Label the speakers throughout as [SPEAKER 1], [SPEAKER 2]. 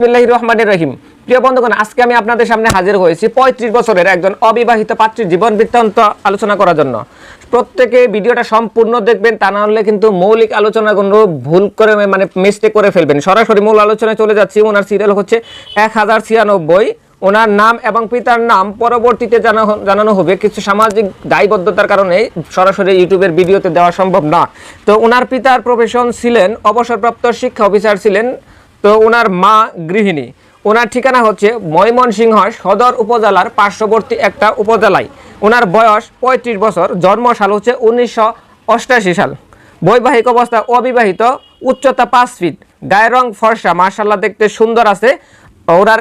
[SPEAKER 1] করে মানে সিরিয়াল হচ্ছে এক হাজার ছিয়ানব্বই। ওনার নাম এবং পিতার নাম পরবর্তীতে জানা জানানো হবে। কিছু সামাজিক দায়বদ্ধতার কারণে সরাসরি ইউটিউবের ভিডিওতে দেওয়া সম্ভব না। তো ওনার পিতার প্রফেশন ছিলেন, অবসরপ্রাপ্ত শিক্ষা অফিসার ছিলেন তো ওনার মা গৃহিণী। ওনার ঠিকানা হচ্ছে ময়মনসিংহ সদর উপজেলার পার্শ্ববর্তী একটা উপজেলায়। ওনার বয়স পঁয়ত্রিশ বছর জন্ম সাল হচ্ছে উনিশশো অষ্টাশি সাল। বৈবাহিক অবস্থা অবিবাহিত, উচ্চতা পাঁচ ফিট, গায়ের রং ফর্সা মার্শাল্লাহ দেখতে সুন্দর আছে। ওনার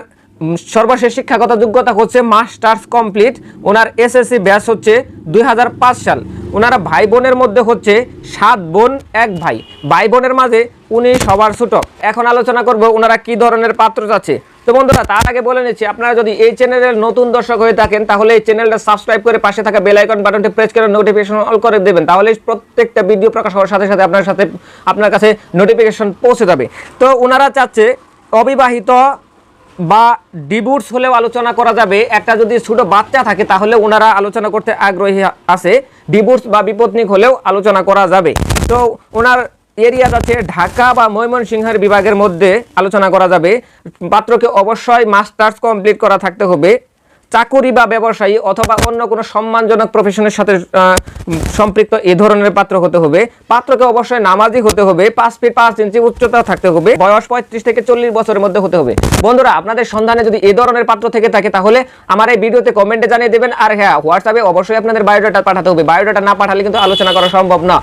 [SPEAKER 1] সর্বশেষ শিক্ষাগত যোগ্যতা হচ্ছে মাস্টার্স কমপ্লিট। ওনার এসএসসি ব্যাস হচ্ছে দুই হাজার পাঁচ সাল। ওনারা ভাই বোনের মধ্যে হচ্ছে সাত বোন, এক ভাই। ভাই বোনের মাঝে উনি সবার ছোট এখন আলোচনা করব ওনারা কি ধরনের পাত্র চাচ্ছে। তো বন্ধুরা, তার আগে বলে নিচ্ছি, আপনারা যদি এই চ্যানেলের নতুন দর্শক হয়ে থাকেন, তাহলে এই চ্যানেলটা সাবস্ক্রাইব করে পাশে থাকা বেল আইকন বাটনটি প্রেস করে নোটিফিকেশন অল করে দেবেন। তাহলে প্রত্যেকটা ভিডিও প্রকাশ হওয়ার সাথে সাথে আপনার সাথে আপনার কাছে নোটিফিকেশন পৌঁছে যাবে। তো ওনারা চাচ্ছে অবিবাহিত বা ডিভোর্স হলেও আলোচনা করা যাবে। একটা যদি ছোটো বাচ্চা থাকে, তাহলে ওনারা আলোচনা করতে আগ্রহী আছে। ডিভোর্স বা বিপত্নিক হলেও আলোচনা করা যাবে। তো ওনার এরিয়া যাচ্ছে ঢাকা বা ময়মনসিংহের বিভাগের মধ্যে আলোচনা করা যাবে। পাত্রকে অবশ্যই মাস্টার্স কমপ্লিট করা থাকতে হবে। চাকুরি বা ব্যবসায়ী অথবা অন্য কোনো সম্মানজনক প্রফেশনের সাথে সম্পৃক্ত এ ধরনের পাত্র হতে হবে। পাত্রকে অবশ্যই নামাজি হতে হবে। পাঁচ ফিট পাঁচ ইঞ্চি উচ্চতা থাকতে হবে। বয়স পঁয়ত্রিশ থেকে চল্লিশ বছরের মধ্যে হতে হবে। বন্ধুরা, আপনাদের সন্ধানে যদি এ ধরনের পাত্র থেকে থাকে, তাহলে আমার এই ভিডিওতে কমেন্টে জানিয়ে দেবেন। আর হ্যাঁ হোয়াটসঅ্যাপে অবশ্যই আপনাদের বায়োডাটা পাঠাতে হবে। বায়োডাটা না পাঠালে কিন্তু আলোচনা করা সম্ভব না।